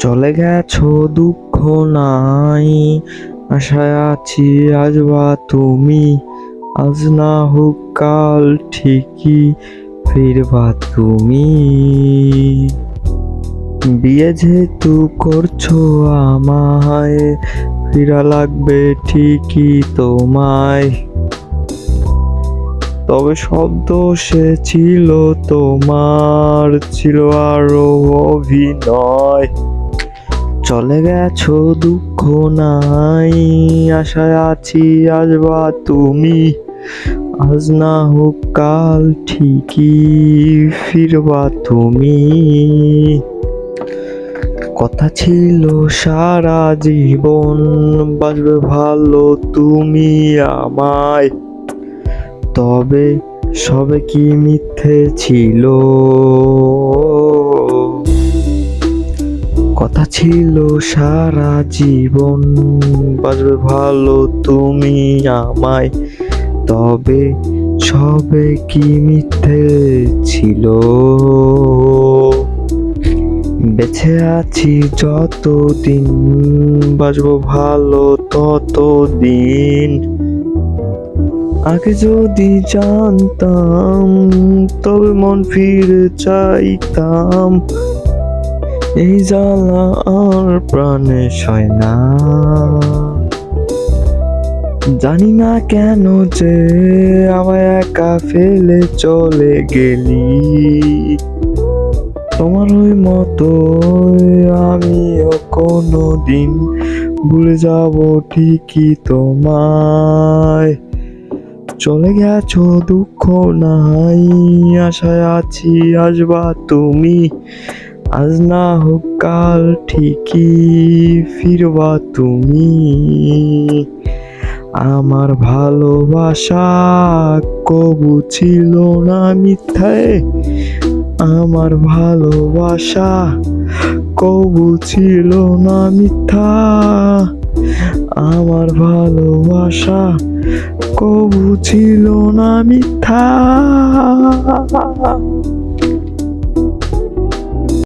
চলে গেছো দুঃখ নাই। আশায় আছি আজবা তুমি, আজ না হোক কাল ঠিকই ফিরবা তুমি। বিয়ে যেহেতু করছ আমায় ফিরা লাগবে ঠিকই তোমায়। তবে শব্দ সে ছিল তোমার, ছিল আরও অভিনয়। চলে গেছো দুঃখ নাই, আশায় আছি আসবা তুমি। আজ না হোক কাল ঠিকই ফিরবা তুমি। কথা ছিল সারা জীবন বাজবে ভালো তুমি আমায়। তবে সবে কি মিথ্যে ছিল? ছিল সারা জীবন। বাজবে ভালো তুমি আমায়, তবে সবে কি মিথ্যে ছিল? বেঁচে আছি যতদিন, বাজবো ভালো ততদিন। আগে যদি জানতাম, তবে মন ফিরে চাইতাম এই জ্বালা আর প্রাণে সয় না। জানি না কেন যে আমায় একা ফেলে চলে গেলি। তোমার ওই মতো আমিও কোনো দিন ভুলে যাব ঠিকই তোমায়। চলে গেছো, দুঃখ নাই, আশায় আছি, আসবা তুমি। আজ না হোক কাল ঠিকই ফিরবা তুমি। আমার ভালোবাসা কবু ছিল না মিথ্যায়। আমার ভালোবাসা কবু ছিল না মিথ্যা। আমার ভালোবাসা কবু ছিল না মিথ্যা।